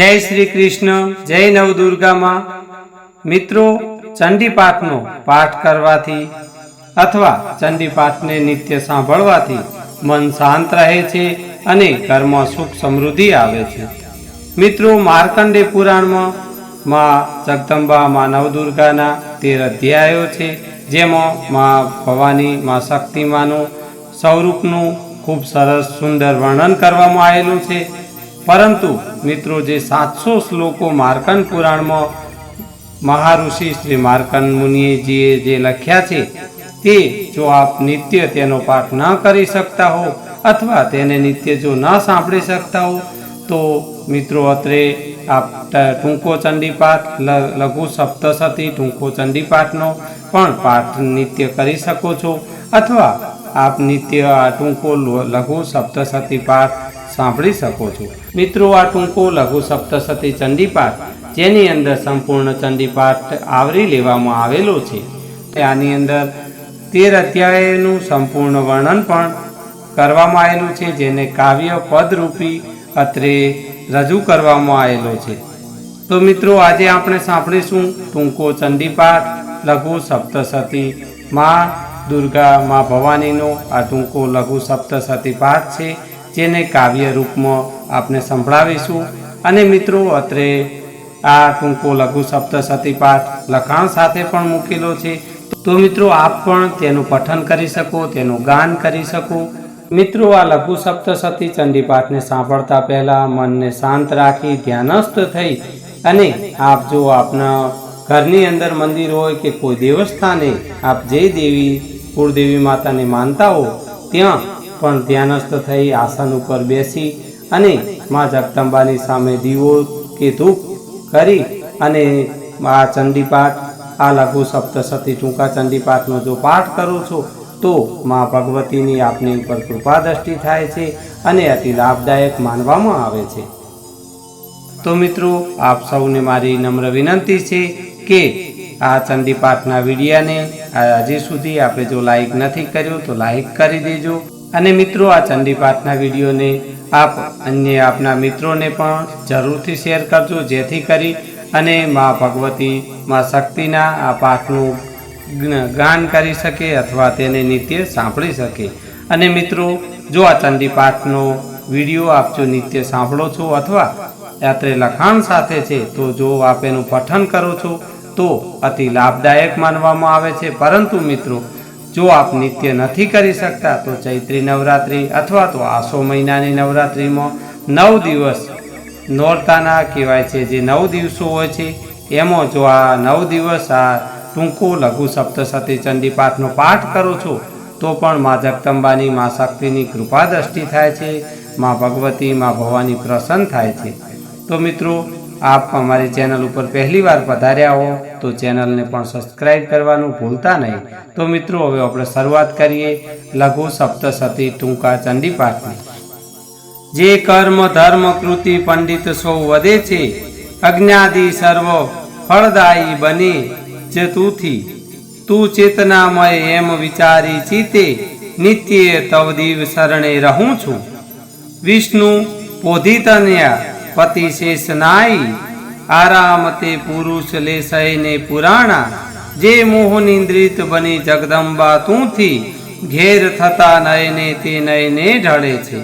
જય શ્રી કૃષ્ણ, જય નવદુર્ગામાં. મિત્રો, ચંડીપાઠનો પાઠ કરવાથી અથવા ચંડીપાઠને નિત્ય સાંભળવાથી મન શાંત રહે છે અને ઘરમાં સુખ સમૃદ્ધિ આવે છે. મિત્રો માર્કંડે પુરાણમાં માં જગદંબા, માં નવદુર્ગાના તેર અધ્યાયો છે, જેમાં માં ભવાની, માં શક્તિમાનું સ્વરૂપનું ખૂબ સરસ, સુંદર વર્ણન કરવામાં આવેલું છે. પરંતુ મિત્રો જે સાતસો શ્લોકો માર્કન પુરાણમાં મહાઋષિ શ્રી માર્કન મુનિજીએ જે લખ્યા છે, તે જો આપ નિત્ય તેનો પાઠ ન કરી શકતા હો અથવા તેને નિત્ય જો ન સાંભળી શકતા હો, તો મિત્રો અત્રે આપ ટૂંકો ચંડીપાઠ લઘુ સપ્તસતી ટૂંકો ચંડીપાઠનો પણ પાઠ નિત્ય કરી શકો છો. અથવા આપ નિત્ય આ ટૂંકો લઘુ સપ્તસતી પાઠ સાંભળી શકો છો. મિત્રો, આ ટૂંકો લઘુ સપ્તસતી ચંડીપાઠ, જેની અંદર સંપૂર્ણ ચંડીપાઠ આવરી લેવામાં આવેલો છે. આની અંદર તેર અધ્યાયનું સંપૂર્ણ વર્ણન પણ કરવામાં આવેલું છે, જેને કાવ્ય પદરૂપી અત્રે રજૂ કરવામાં આવેલો છે. તો મિત્રો, આજે આપણે સાંભળીશું ટૂંકો ચંડીપાઠ, લઘુ સપ્તસતી માં દુર્ગા માં ભવાનીનો આ ટૂંકો લઘુ સપ્તસતી પાઠ છે. જેને કાવ્ય રૂપમાં આપણે સંભળાવીશું. અને મિત્રો, અત્રે આ ટૂંકો લઘુ સપ્તસતી પાઠ લખાણ સાથે પણ મૂકેલો છે. તો મિત્રો, આપ પણ તેનું પઠન કરી શકો, તેનું ગાન કરી શકો. મિત્રો, આ લઘુ સપ્તસતી ચંડી પાઠને સાંભળતા પહેલા મનને શાંત રાખી, ધ્યાનસ્થ થઈ અને આપ જો આપના ઘરની અંદર મંદિર હોય કે કોઈ દેવસ્થાને આપ જે દેવી, કુળદેવી માતાને માનતા હો, ત્યાં પણ ધ્યાનસ્થ થઈ આસન ઉપર બેસી અને મા જગદંબાની સામે દીવો કે ધૂપ કરી અને આ ચંડીપાઠ, આ લઘુ સપ્તસતી ટૂંકા ચંડીપાઠનો જો પાઠ કરો છો, તો મા ભગવતીની આપની ઉપર કૃપા દ્રષ્ટિ થાય છે અને અતિ લાભદાયક માનવામાં આવે છે. તો મિત્રો, આપ સૌને મારી નમ્ર વિનંતી છે કે આ ચંડીપાઠના વિડીયાને હજી સુધી આપણે જો લાઈક નથી કર્યું તો લાઈક કરી દેજો. અને મિત્રો, આ ચંડીપાઠના વિડીયોને આપ અન્ય આપના મિત્રોને પણ જરૂરથી શેર કરજો, જેથી કરી અને મા ભગવતી મા શક્તિના આ પાઠનું ગાન કરી શકે અથવા તેને નિત્ય સાંભળી શકે. અને મિત્રો, જો આ ચંડીપાઠનો વીડિયો આપ જો નિત્ય સાંભળો છો અથવા યાત્રે લખાણ સાથે છે, તો જો આપ એનું પઠન કરો છો, તો અતિ લાભદાયક માનવામાં આવે છે. પરંતુ મિત્રો જો આપ નિત્ય નથી કરી શકતા, તો ચૈત્રી નવરાત્રિ અથવા તો આસો મહિનાની નવરાત્રિમાં નવ દિવસ નોરતાના કહેવાય છે જે નવ દિવસો હોય છે. એમાં જો આ નવ દિવસ આ ટૂંકો લઘુ સપ્તસતી ચંડીપાઠનો પાઠ કરો છો, તો પણ મા જગદંબાની મા શક્તિની કૃપા દ્રષ્ટિ થાય છે, મા ભગવતી, મા ભવાની પ્રસન્ન થાય છે. તો મિત્રો આપ અમારી ચેનલ ઉપર પહેલી વાર પધાર્યા હો, તો ચેનલને પણ સબસ્ક્રાઇબ કરવાનું ભૂલતા નહીં. તો મિત્રો, હવે આપણે શરૂઆત કરીએ લઘુ સપ્તસતી ટૂંકા ચંડીપાઠની જે કર્મ, ધર્મ, કૃતિ, પંડિત સૌ વધે છે, અજ્ઞાદિ સર્વ ફળદાયી બને જે તુંથી. તું ચેતનામય એમ વિચારી ચીતે, નિત્ય તવદીવ શરણે રહું છું. વિષ્ણુ પોધિતન્યા પતિ શેષ નાઈ આરામ તે પુરુષ લેસઈને પુરાણા, જે મોહનિંદ્રિત બની જગદંબા તુંથી, ઘેર થતા નયને તે નયને ઢળે છે.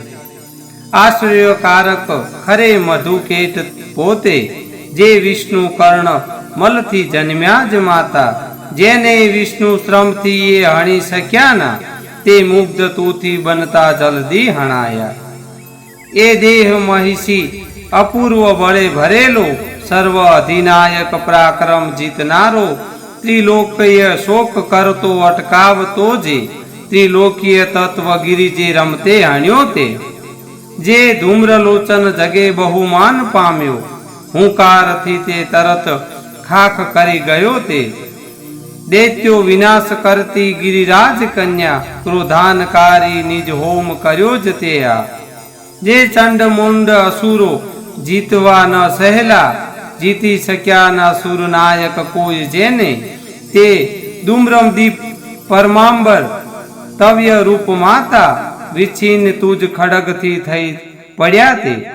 આશ્રયકારક ખરે મધુકેત પોતે, જે વિષ્ણુ કર્ણ મલથી જન્મ્યા જ માતા, જેને વિષ્ણુ શ્રમથી એ હણી શક્યા ના તે મુગ્ધ તુથી બનતા જલ્દી હણાયા. એ દેહ મહિષી અપૂર્વ બળે ભરેલો સર્વ અધિનાયક પરાક્રમ જીતનારો ત્રિલોકીય શોક કરતો, અટકાવતો જે, ત્રિલોકીય તત્વ ગિરિજે રમતે હણ્યો તે. જે ધૂમ્રલોચન જગે બહુમાન પામ્યો, હુંકારથી તે તરત ખાખ કરી ગયો તે. દૈત્યો વિનાશ કરતી ગિરિરાજ કન્યા, ક્રોધાનકારી નિજ હોમ કર્યો જ તે આ. જે ચંડ મુંડ અસુરો જીતવા ન સહેલા, જીતી શક્યા ન સુરનાયક કોઈ જેને. તે દુમરમ દીપ પરમાંબર, તવ્ય રૂપ માતા વિછીન તુજ ખડગથી થઈ પડ્યા તે.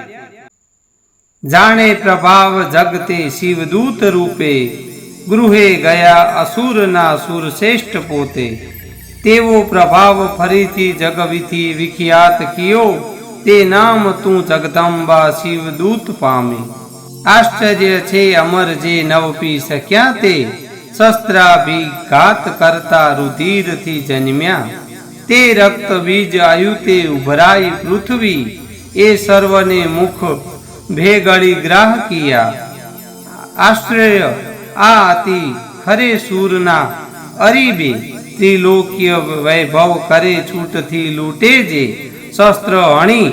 જાણે પ્રભાવ જગતે શિવદૂત રૂપે, ગૃહે ગયા અસુરના સુર શ્રેષ્ઠ પોતે. તેવો પ્રભાવ ફરીથી જગવિથી વિખ્યાત કિયો તે નામ તું જગદંબા શિવદૂત પામી. આશ્ચર્ય છે, અમર જે નવ પી શક્યા તે. શસ્ત્રાભિઘાત કરતા રુધિરથી જન્મ્યા. તે રક્ત બીજ આયુતે ઉભરાઈ પૃથ્વી. એ સર્વને મુખ ભેગળી ગ્રાહ કિયા. આશ્ચર્ય, આ અતિ ખરે સૂરના અરીબે. ત્રિલોકીય વૈભવ કરે છૂટથી લૂટે જે. શસ્ત્ર હણી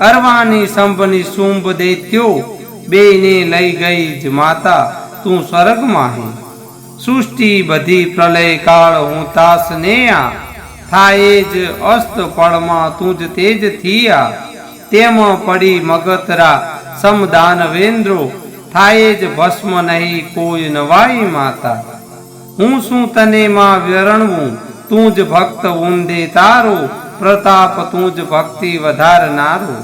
અરવાની સંભની શુંભ દૈત્યો બેને લઈ ગઈ જ માતા તું સ્વર્ગમાં હે. સૃષ્ટિ બધી પ્રલય કાળ હું તાસ ને આ, થાય જ અસ્ત પળમાં તું જ તેજ થિયા. તેમાં પડી મગતરા સમદાનવેન્દ્રો, થાય જ ભસ્મ નહીં કોઈ નવાઈ માતા. હું શું તને માં વ્યરણવું તું જ ભક્ત ઊંધે તારો પ્રતાપ તું જ ભક્તિ વધારનારું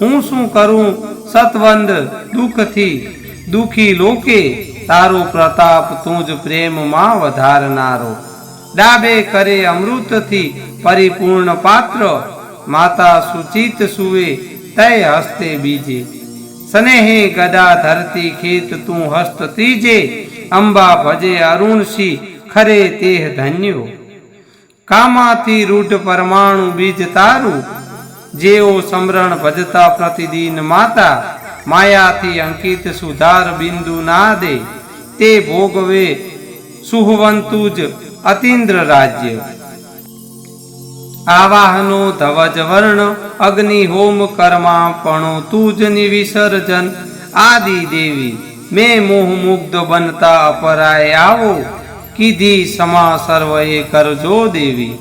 હું શું કરું? સતવંદ દુઃખથી દુઃખી લોકે તારો પ્રતાપ તું જ પ્રેમમાં વધારનારો ડાબે કરે અમૃતથી પરિપૂર્ણ પાત્ર. માતા સુચિત સુવે તય હસ્તે બીજે. સ્નેહે ગદા ધરતી ખેત તું હસ્ત ત્રીજે. અંબા ભજે અરુણસિંહ ખરે તેહ ધન્યો. કામાથી રૂઢ પરમાણુ બીજ તારું, જેઓ સમરણ ભજતા પ્રતિદિન માતા, માયાથી અંકિત સુધાર બિંદુ ના દે, તે ભોગવે સુહવંતુ જ અતિન્દ્ર રાજ્ય. આવાહનો ધવજ વર્ણ, અગ્નિ હોમ કર્માપણો તુજ નિવિસર્જન. આદિ દેવી, મેં મોહ મુગ્ધ બનતા અપરાય આવો. કીધી, સમા સર્વ એ કરજો દેવી.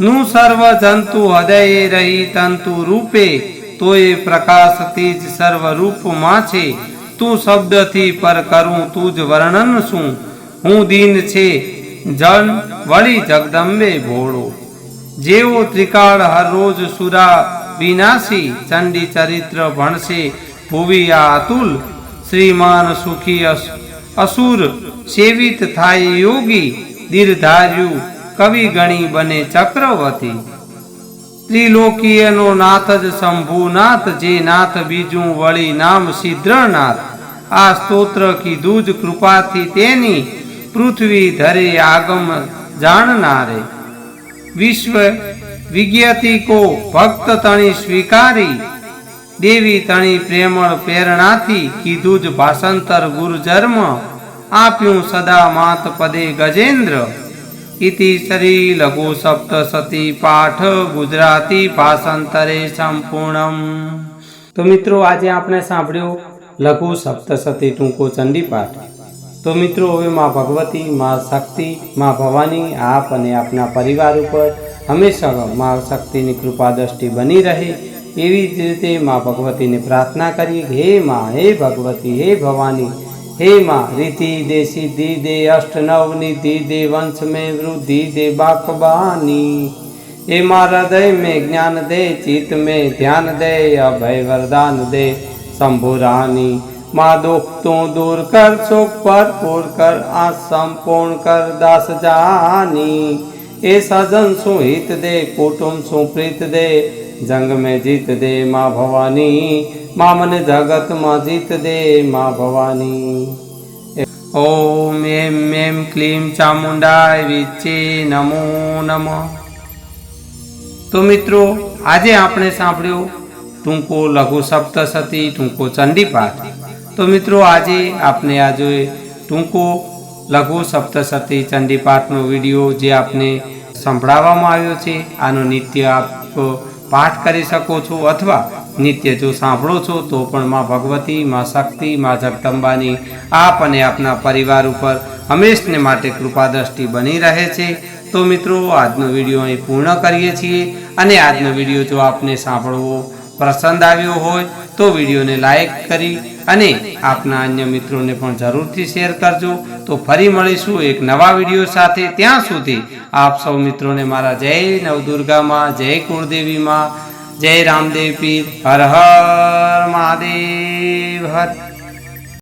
નું સર્વ જંતુ હૃદયે રહી તંતુ રૂપે, તોય પ્રકાશ તીજ સર્વ રૂપમાં છે. તું શબ્દથી પર કરું તું જ વર્ણન શું? હું દીન છે, જન વળી જગદંબે ભોળો. જેવો ત્રિકાળ હર રોજ સુરા વિનાશી, ચંડી ચરિત્ર ભણશે ભુવિ અતુલ, શ્રીમાન સુખી અસ- અસુર સેવિત થાય યોગી દીર્ધાર્યુ કવિ ગણી બને ચક્રવર્તી. ત્રિલોકીયનો નાથ જ શંભુનાથ, જે નાથ બીજું વળી નામ સિદ્ધનાથ આ સ્તોત્ર કીધું જ કૃપાથી તેની પૃથ્વી ધરે આગમ જાણનારે. વિશ્વ વિજ્ઞતિ કો ભક્ત તણી સ્વીકારી, દેવી તણી પ્રેમળ પ્રેરણાથી કીધું જ ભાષાંતર ગુરુજર્મ. આપ્યું સદા માત પદે ગજેન્દ્ર ઇતિ શ્રી લઘુ સપ્તસતી પાઠ ગુજરાતી ભાષાંતરે સંપૂર્ણમ તો મિત્રો આજે આપણે સાંભળ્યું લઘુ સપ્તસતી ટૂંકો ચંડી પાઠ તો મિત્રો હવે માં ભગવતી માં શક્તિ માં ભવાની આપ અને આપના પરિવાર ઉપર હંમેશા માં શક્તિની કૃપા દ્રષ્ટિ બની રહે એવી જ રીતે માં ભગવતીને પ્રાર્થના કરીએ હે માં હે ભગવતી હે ભવાની हेमा रीति दे सिद्धि दे अष्ट नव निधि दे वंश में वृद्धि दे बाकबानी हे मारा हृदय में ज्ञान दे चित्त में ध्यान दे अभय वरदान दे शंभु रानी माँ दुख तो दूर कर सुख पर पूर कर आसम पूर्ण कर दास जानी ए सजन सुहित दे कुटुम सुप्रीत दे जंग में जीत दे माँ भवानी માં મને જગતમાં જીત દે મા ભવાની. ઓમ એમ એમ ક્લીમ ચામુંડાય વિચે નમો નમ. તો મિત્રો, આજે આપણે સાંભળ્યું ટૂંકો લઘુ સપ્તસતી, ટૂંકો ચંડીપાઠ. તો મિત્રો, આજે આપણે આ જોઈએ ટૂંકો લઘુ સપ્તસતી ચંડીપાઠનો વીડિયો જે આપને સંભળાવવામાં આવ્યો છે. આનો નિત્ય આપ પાઠ કરી શકો છો અથવા નિત્ય જો સાંભળો છો, તો પણ માં ભગવતી, માં શક્તિ, માં જગદંબાની આપ અને આપના પરિવાર ઉપર હંમેશને માટે કૃપા દ્રષ્ટિ બની રહે છે. તો મિત્રો, આજનો વીડિયો અહીં પૂર્ણ કરીએ છીએ અને આજનો વીડિયો જો આપને સાંભળવો પસંદ આવ્યો હોય, તો વિડીયોને લાઈક કરી અને આપના અન્ય મિત્રોને પણ જરૂરથી શેર કરજો. તો ફરી મળીશું એક નવા વીડિયો સાથે. ત્યાં સુધી આપ સૌ મિત્રોને મારા જય નવદુર્ગામાં, જય કુળદેવીમાં જય રામદેવ પીર હર હર મહાદેવ હર